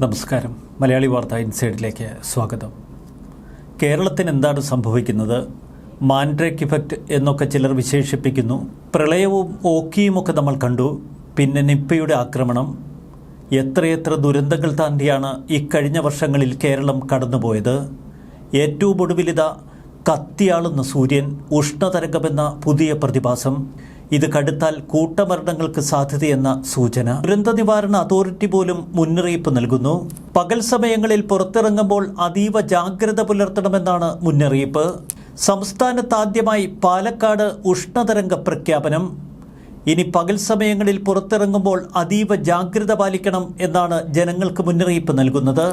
നമസ്കാരം. മലയാളി വാർത്ത ഇൻസൈഡിലേക്ക് സ്വാഗതം. കേരളത്തിന് എന്താണ് സംഭവിക്കുന്നത്? മാൻഡ്രേക്ക് ഇഫക്റ്റ് എന്നൊക്കെ ചിലർ വിശേഷിപ്പിക്കുന്നു. പ്രളയവും ഓക്കിയുമൊക്കെ നമ്മൾ കണ്ടു. പിന്നെ നിപ്പയുടെ ആക്രമണം. എത്രയെത്ര ദുരന്തങ്ങൾ താണ്ടിയാണ് ഇക്കഴിഞ്ഞ വർഷങ്ങളിൽ കേരളം കടന്നുപോയത്? ഏറ്റവും ഒടുവിലിത കത്തിയാളുന്ന സൂര്യൻ ഉഷ്ണതരംഗമെന്ന പുതിയ പ്രതിഭാസം. ഇത് കടുത്താൽ കൂട്ടമരണങ്ങൾക്ക് സാധ്യതയെന്ന സൂചന. ദുരന്ത നിവാരണ അതോറിറ്റി പോലും മുന്നറിയിപ്പ് നൽകുന്നു. പകൽ സമയങ്ങളിൽ പുറത്തിറങ്ങുമ്പോൾ അതീവ ജാഗ്രത പുലർത്തണമെന്നാണ് മുന്നറിയിപ്പ്. സംസ്ഥാനത്താദ്യമായി പാലക്കാട് ഉഷ്ണതരംഗ പ്രഖ്യാപനം. ഇനി പകൽ സമയങ്ങളിൽ പുറത്തിറങ്ങുമ്പോൾ അതീവ ജാഗ്രത പാലിക്കണം എന്നാണ് ജനങ്ങൾക്ക് മുന്നറിയിപ്പ് നൽകുന്നത്.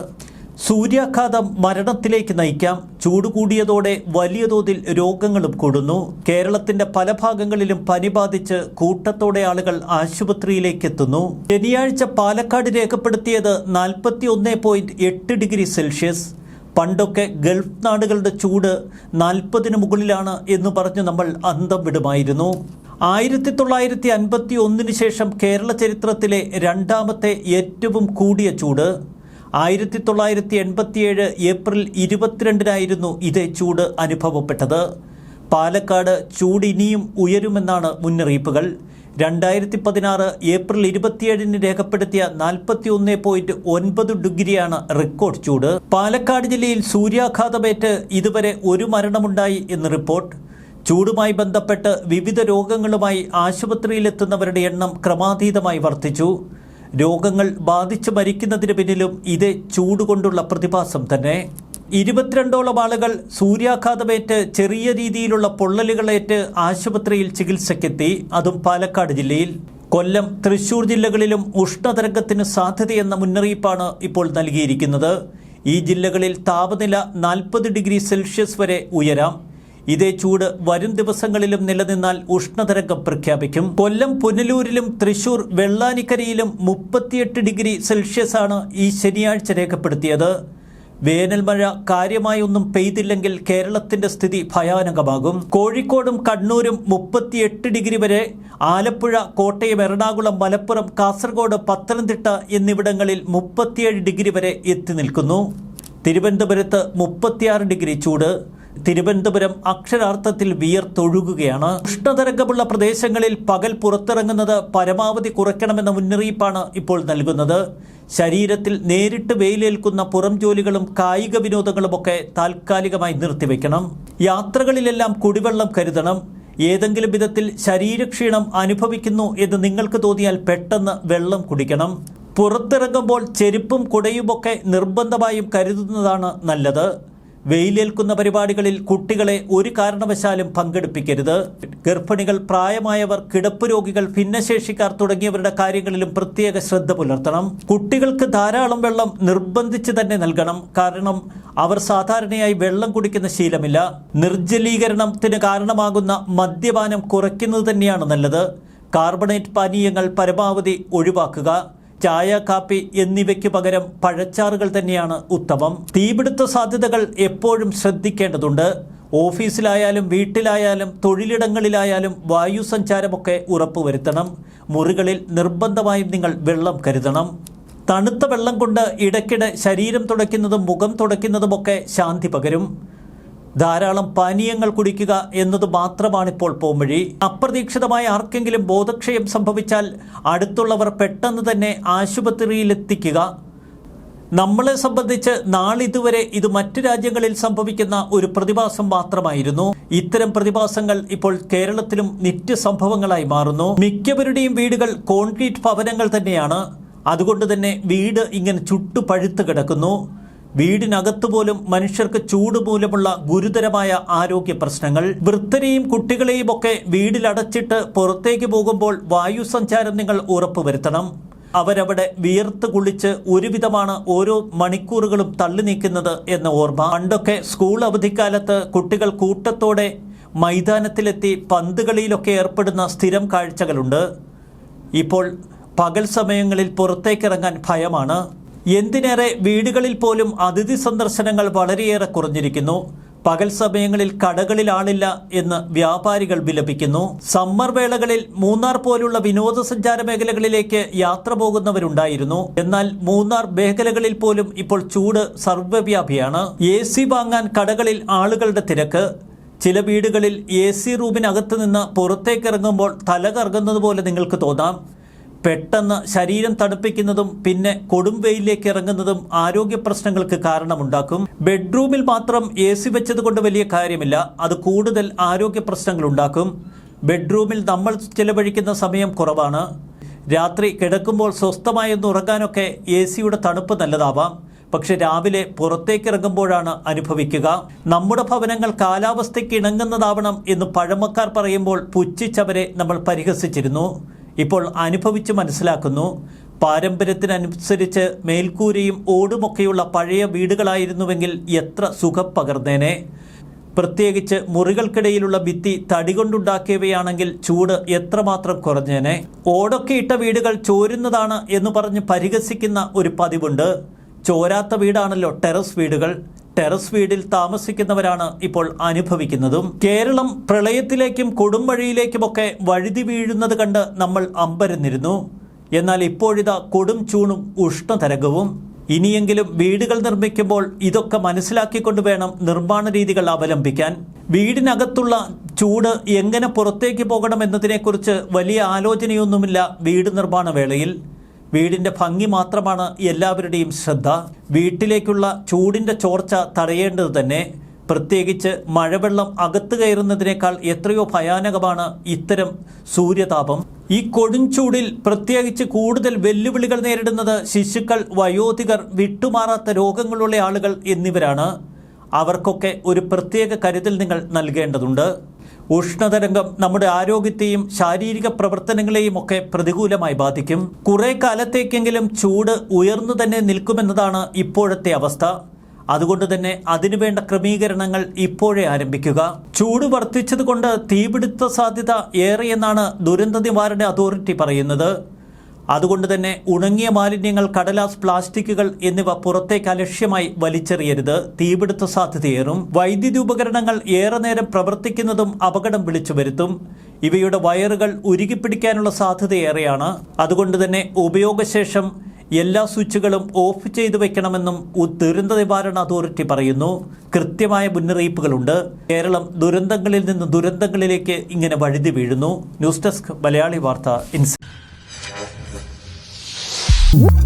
സൂര്യാഘാതം മരണത്തിലേക്ക് നയിക്കാം. ചൂട് കൂടിയതോടെ വലിയ തോതിൽ രോഗങ്ങളും കൂടുന്നു. കേരളത്തിന്റെ പല ഭാഗങ്ങളിലും പനി ബാധിച്ച് കൂട്ടത്തോടെ ആളുകൾ ആശുപത്രിയിലേക്ക് എത്തുന്നു. ശനിയാഴ്ച പാലക്കാട് രേഖപ്പെടുത്തിയത് നാൽപ്പത്തി ഒന്ന് പോയിന്റ് എട്ട് ഡിഗ്രി സെൽഷ്യസ്. പണ്ടൊക്കെ ഗൾഫ് നാടുകളുടെ ചൂട് നാൽപ്പതിന് മുകളിലാണ് എന്ന് പറഞ്ഞ് നമ്മൾ അന്തം വിടുമായിരുന്നു. ആയിരത്തി തൊള്ളായിരത്തി അൻപത്തി ഒന്നിന് ശേഷം കേരള ചരിത്രത്തിലെ രണ്ടാമത്തെ ഏറ്റവും കൂടിയ ചൂട്. ആയിരത്തി തൊള്ളായിരത്തി എൺപത്തിയേഴ് ഏപ്രിൽ ഇരുപത്തിരണ്ടിനായിരുന്നു ഇതേ ചൂട് അനുഭവപ്പെട്ടത്. പാലക്കാട് ചൂട് ഇനിയും ഉയരുമെന്നാണ് മുന്നറിയിപ്പുകൾ. രണ്ടായിരത്തി പതിനാറ് ഏപ്രിൽ ഇരുപത്തിയേഴിന് രേഖപ്പെടുത്തിയ നാൽപ്പത്തി ഒന്ന് പോയിന്റ് ഒൻപത് ഡിഗ്രിയാണ് റെക്കോർഡ് ചൂട്. പാലക്കാട് ജില്ലയിൽ സൂര്യാഘാതമേറ്റ് ഇതുവരെ ഒരു മരണമുണ്ടായി എന്ന് റിപ്പോർട്ട്. ചൂടുമായി ബന്ധപ്പെട്ട് വിവിധ രോഗങ്ങളുമായി ആശുപത്രിയിലെത്തുന്നവരുടെ എണ്ണം ക്രമാതീതമായി വർദ്ധിച്ചു. രോഗങ്ങൾ ബാധിച്ച് മരിക്കുന്നതിന് പിന്നിലും ഇത് ചൂടുകൊണ്ടുള്ള പ്രതിഭാസം തന്നെ. ഇരുപത്തിരണ്ടോളം ആളുകൾ സൂര്യാഘാതമേറ്റ് ചെറിയ രീതിയിലുള്ള പൊള്ളലുകളേറ്റ് ആശുപത്രിയിൽ ചികിത്സയ്ക്കെത്തി. അതും പാലക്കാട് ജില്ലയിൽ. കൊല്ലം തൃശൂർ ജില്ലകളിലും ഉഷ്ണതരംഗത്തിന് സാധ്യതയെന്ന മുന്നറിയിപ്പാണ് ഇപ്പോൾ നൽകിയിരിക്കുന്നത്. ഈ ജില്ലകളിൽ താപനില നാൽപ്പത് ഡിഗ്രി സെൽഷ്യസ് വരെ ഉയരാം. ഇതേ ചൂട് വരും ദിവസങ്ങളിലും നിലനിന്നാൽ ഉഷ്ണതരംഗം പ്രഖ്യാപിക്കും. കൊല്ലം പുനലൂരിലും തൃശൂർ വെള്ളാനിക്കരയിലും മുപ്പത്തിയെട്ട് ഡിഗ്രി സെൽഷ്യസ് ആണ് ഈ ശനിയാഴ്ച രേഖപ്പെടുത്തിയത്. വേനൽ മഴ കാര്യമായൊന്നും പെയ്തില്ലെങ്കിൽ കേരളത്തിന്റെ സ്ഥിതി ഭയാനകമാകും. കോഴിക്കോടും കണ്ണൂരും മുപ്പത്തിയെട്ട് ഡിഗ്രി വരെ ആലപ്പുഴ കോട്ടയം എറണാകുളം മലപ്പുറം കാസർഗോഡ് പത്തനംതിട്ട എന്നിവിടങ്ങളിൽ മുപ്പത്തിയേഴ് ഡിഗ്രി വരെ എത്തി നിൽക്കുന്നു. തിരുവനന്തപുരത്ത് മുപ്പത്തിയാറ് ഡിഗ്രി ചൂട്. തിരുവനന്തപുരം അക്ഷരാർത്ഥത്തിൽ വിയർത്തൊഴുകുകയാണ്. ഉഷ്ണതരംഗമുള്ള പ്രദേശങ്ങളിൽ പകൽ പുറത്തിറങ്ങുന്നത് പരമാവധി കുറയ്ക്കണമെന്ന മുന്നറിയിപ്പാണ് ഇപ്പോൾ നൽകുന്നത്. ശരീരത്തിൽ നേരിട്ട് വെയിലേൽക്കുന്ന പുറം ജോലികളും കായിക വിനോദങ്ങളുമൊക്കെ താൽക്കാലികമായി നിർത്തിവെക്കണം. യാത്രകളിലെല്ലാം കുടിവെള്ളം കരുതണം. ഏതെങ്കിലും വിധത്തിൽ ശരീരക്ഷീണം അനുഭവിക്കുന്നു എന്ന് നിങ്ങൾക്ക് തോന്നിയാൽ പെട്ടെന്ന് വെള്ളം കുടിക്കണം. പുറത്തിറങ്ങുമ്പോൾ ചെരുപ്പും കുടയുമൊക്കെ നിർബന്ധമായും കരുതുന്നതാണ് നല്ലത്. വെയിലേൽക്കുന്ന പരിപാടികളിൽ കുട്ടികളെ ഒരു കാരണവശാലും പങ്കെടുപ്പിക്കരുത്. ഗർഭിണികൾ പ്രായമായവർ കിടപ്പ് രോഗികൾ ഭിന്നശേഷിക്കാർ തുടങ്ങിയവരുടെ കാര്യങ്ങളിലും പ്രത്യേക ശ്രദ്ധ പുലർത്തണം. കുട്ടികൾക്ക് ധാരാളം വെള്ളം നിർബന്ധിച്ച് തന്നെ നൽകണം. കാരണം അവർ സാധാരണയായി വെള്ളം കുടിക്കുന്ന ശീലമില്ല. നിർജലീകരണത്തിന് കാരണമാകുന്ന മദ്യപാനം കുറയ്ക്കുന്നത് തന്നെയാണ് നല്ലത്. കാർബണേറ്റ് പാനീയങ്ങൾ പരമാവധി ഒഴിവാക്കുക. ചായ കാപ്പി എന്നിവയ്ക്ക് പകരം പഴച്ചാറുകൾ തന്നെയാണ് ഉത്തമം. തീപിടുത്ത സാധ്യതകൾ എപ്പോഴും ശ്രദ്ധിക്കേണ്ടതുണ്ട്. ഓഫീസിലായാലും വീട്ടിലായാലും തൊഴിലിടങ്ങളിലായാലും വായു സഞ്ചാരമൊക്കെ ഉറപ്പുവരുത്തണം. മുറികളിൽ നിർബന്ധമായും നിങ്ങൾ വെള്ളം കരുതണം. തണുത്ത വെള്ളം കൊണ്ട് ഇടയ്ക്കിടെ ശരീരം തുടയ്ക്കുന്നതും മുഖം തുടയ്ക്കുന്നതുമൊക്കെ ശാന്തി പകരും. ധാരാളം പാനീയങ്ങൾ കുടിക്കുക എന്നത് മാത്രമാണിപ്പോൾ പോംവഴി. അപ്രതീക്ഷിതമായ ആർക്കെങ്കിലും ബോധക്ഷയം സംഭവിച്ചാൽ അടുത്തുള്ളവർ പെട്ടെന്ന് തന്നെ ആശുപത്രിയിലെത്തിക്കുക. നമ്മളെ സംബന്ധിച്ച് നാളിതുവരെ ഇത് മറ്റു രാജ്യങ്ങളിൽ സംഭവിക്കുന്ന ഒരു പ്രതിഭാസം മാത്രമായിരുന്നു. ഇത്തരം പ്രതിഭാസങ്ങൾ ഇപ്പോൾ കേരളത്തിലും നിത്യ സംഭവങ്ങളായി മാറുന്നു. മിക്കവരുടെയും വീടുകൾ കോൺക്രീറ്റ് ഭവനങ്ങൾ തന്നെയാണ്. അതുകൊണ്ട് തന്നെ വീട് ഇങ്ങനെ ചുട്ടു പഴുത്ത് കിടക്കുന്നു. വീടിനകത്ത് പോലും മനുഷ്യർക്ക് ചൂട് മൂലമുള്ള ഗുരുതരമായ ആരോഗ്യ പ്രശ്നങ്ങൾ. വൃദ്ധരെയും കുട്ടികളെയും ഒക്കെ വീടിലടച്ചിട്ട് പുറത്തേക്ക് പോകുമ്പോൾ വായു സഞ്ചാരം നിങ്ങൾ ഉറപ്പുവരുത്തണം. അവരവിടെ വിയർത്ത് കുളിച്ച് ഒരുവിധമാണ് ഓരോ മണിക്കൂറുകളും തള്ളി നീക്കുന്നത് എന്ന ഓർമ്മ. പണ്ടൊക്കെ സ്കൂൾ അവധിക്കാലത്ത് കുട്ടികൾ കൂട്ടത്തോടെ മൈതാനത്തിലെത്തി പന്തുകളിയിലൊക്കെ ഏർപ്പെടുന്ന സ്ഥിരം കാഴ്ചകളുണ്ട്. ഇപ്പോൾ പകൽ സമയങ്ങളിൽ പുറത്തേക്കിറങ്ങാൻ ഭയമാണ്. എന്തിനേറെ വീടുകളിൽ പോലും അതിഥി സന്ദർശനങ്ങൾ വളരെയേറെ കുറഞ്ഞിരിക്കുന്നു. പകൽ സമയങ്ങളിൽ കടകളിൽ ആളില്ല എന്ന് വ്യാപാരികൾ വിലപിക്കുന്നു. സമ്മർ വേളകളിൽ മൂന്നാർ പോലുള്ള വിനോദസഞ്ചാര മേഖലകളിലേക്ക് യാത്ര പോകുന്നവരുണ്ടായിരുന്നു. എന്നാൽ മൂന്നാർ മേഖലകളിൽ പോലും ഇപ്പോൾ ചൂട് സർവവ്യാപിയാണ്. എ സി വാങ്ങാൻ കടകളിൽ ആളുകളുടെ തിരക്ക്. ചില വീടുകളിൽ എ സി റൂമിനകത്ത് നിന്ന് പുറത്തേക്ക് ഇറങ്ങുമ്പോൾ തല കറങ്ങുന്നത് പോലെ നിങ്ങൾക്ക് തോന്നാം. പെട്ടെന്ന് ശരീരം തണുപ്പിക്കുന്നതും പിന്നെ കൊടും വെയിലേക്ക് ഇറങ്ങുന്നതും ആരോഗ്യ പ്രശ്നങ്ങൾക്ക് കാരണമുണ്ടാക്കും. ബെഡ്റൂമിൽ മാത്രം എ സി വെച്ചത് കൊണ്ട് വലിയ കാര്യമില്ല. അത് കൂടുതൽ ആരോഗ്യ പ്രശ്നങ്ങൾ ഉണ്ടാക്കും. ബെഡ്റൂമിൽ നമ്മൾ ചിലവഴിക്കുന്ന സമയം കുറവാണ്. രാത്രി കിടക്കുമ്പോൾ സ്വസ്ഥമായൊന്ന് ഉറങ്ങാനൊക്കെ എ സിയുടെ തണുപ്പ് നല്ലതാവാം. പക്ഷെ രാവിലെ പുറത്തേക്ക് ഇറങ്ങുമ്പോഴാണ് അനുഭവിക്കുക. നമ്മുടെ ഭവനങ്ങൾ കാലാവസ്ഥയ്ക്ക് ഇണങ്ങുന്നതാവണം എന്ന് പഴമക്കാർ പറയുമ്പോൾ പുച്ഛിച്ചവരെ നമ്മൾ പരിഹസിച്ചിരുന്നു. ഇപ്പോൾ അനുഭവിച്ച് മനസ്സിലാക്കുന്നു. പാരമ്പര്യത്തിനനുസരിച്ച് മേൽക്കൂരയും ഓടുമൊക്കെയുള്ള പഴയ വീടുകളായിരുന്നുവെങ്കിൽ എത്ര സുഖം പകർന്നേനെ. പ്രത്യേകിച്ച് മുറികൾക്കിടയിലുള്ള ഭിത്തി തടി കൊണ്ടുണ്ടാക്കിയവയാണെങ്കിൽ ചൂട് എത്രമാത്രം കുറഞ്ഞേനെ. ഓടൊക്കെ ഇട്ട വീടുകൾ ചോരുന്നതാണ് എന്ന് പറഞ്ഞ് പരിഹസിക്കുന്ന ഒരു പതിവുണ്ട്. ചോരാത്ത വീടാണല്ലോ ടെറസ് വീടുകൾ. ടെറസ് വീടിൽ താമസിക്കുന്നവരാണ് ഇപ്പോൾ അനുഭവിക്കുന്നതും. കേരളം പ്രളയത്തിലേക്കും കൊടുംവഴിയിലേക്കുമൊക്കെ വഴുതി വീഴുന്നത് കണ്ട് നമ്മൾ അമ്പരന്നിരുന്നു. എന്നാൽ ഇപ്പോഴിതാ കൊടും ചൂണും ഉഷ്ണതരകവും ഇനിയെങ്കിലും വീടുകൾ നിർമ്മിക്കുമ്പോൾ ഇതൊക്കെ മനസ്സിലാക്കിക്കൊണ്ട് വേണം നിർമ്മാണ രീതികൾ അവലംബിക്കാൻ. വീടിനകത്തുള്ള ചൂട് എങ്ങനെ പുറത്തേക്ക് പോകണം എന്നതിനെക്കുറിച്ച് വലിയ ആലോചനയൊന്നുമില്ല വീട് നിർമ്മാണ വേളയിൽ. വീടിന്റെ ഭംഗി മാത്രമാണ് എല്ലാവരുടെയും ശ്രദ്ധ. വീട്ടിലേക്കുള്ള ചൂടിന്റെ ചോർച്ച തടയേണ്ടത് തന്നെ പ്രത്യേകിച്ച് മഴവെള്ളം അകത്ത് കയറുന്നതിനേക്കാൾ എത്രയോ ഭയാനകമാണ് ഇത്തരം സൂര്യതാപം. ഈ കൊടുംചൂടിൽ പ്രത്യേകിച്ച് കൂടുതൽ വെല്ലുവിളികൾ നേരിടുന്നത് ശിശുക്കൾ വയോധികർ വിട്ടുമാറാത്ത രോഗങ്ങളുള്ള ആളുകൾ എന്നിവരാണ്. അവർക്കൊക്കെ ഒരു പ്രത്യേക കരുതൽ നിങ്ങൾ നൽകേണ്ടതുണ്ട്. ഉഷ്ണതരംഗം നമ്മുടെ ആരോഗ്യത്തെയും ശാരീരിക പ്രവർത്തനങ്ങളെയും ഒക്കെ പ്രതികൂലമായി ബാധിക്കും. കുറെ കാലത്തേക്കെങ്കിലും ചൂട് ഉയർന്നു തന്നെ നിൽക്കുമെന്നതാണ് ഇപ്പോഴത്തെ അവസ്ഥ. അതുകൊണ്ട് തന്നെ അതിനുവേണ്ട ക്രമീകരണങ്ങൾ ഇപ്പോഴേ ആരംഭിക്കുക. ചൂട് വർദ്ധിച്ചതുകൊണ്ട് തീപിടുത്ത സാധ്യത ഏറെയെന്നാണ് ദുരന്ത നിവാരണ അതോറിറ്റി പറയുന്നത്. അതുകൊണ്ട് തന്നെ ഉണങ്ങിയ മാലിന്യങ്ങൾ കടലാസ് പ്ലാസ്റ്റിക്കുകൾ എന്നിവ പുറത്തേക്ക് അലക്ഷ്യമായി വലിച്ചെറിയരുത്. തീപിടുത്ത സാധ്യതയേറും. വൈദ്യുതി ഉപകരണങ്ങൾ ഏറെ നേരം പ്രവർത്തിക്കുന്നതും അപകടം വിളിച്ചു വരുത്തും ഇവയുടെ വയറുകൾ ഉരുകിപ്പിടിക്കാനുള്ള സാധ്യതയേറെയാണ്. അതുകൊണ്ട് തന്നെ ഉപയോഗശേഷം എല്ലാ സ്വിച്ചുകളും ഓഫ് ചെയ്തു വെക്കണമെന്നും ഉ- ദുരന്ത നിവാരണ അതോറിറ്റി പറയുന്നു. കൃത്യമായ മുന്നറിയിപ്പുകളുണ്ട്. കേരളം ദുരന്തങ്ങളിൽ നിന്ന് ദുരന്തങ്ങളിലേക്ക് ഇങ്ങനെ വഴുതി വീഴുന്നു. ന്യൂസ് ഡെസ്ക് മലയാളി വാർത്ത ഇൻസ് Whoop!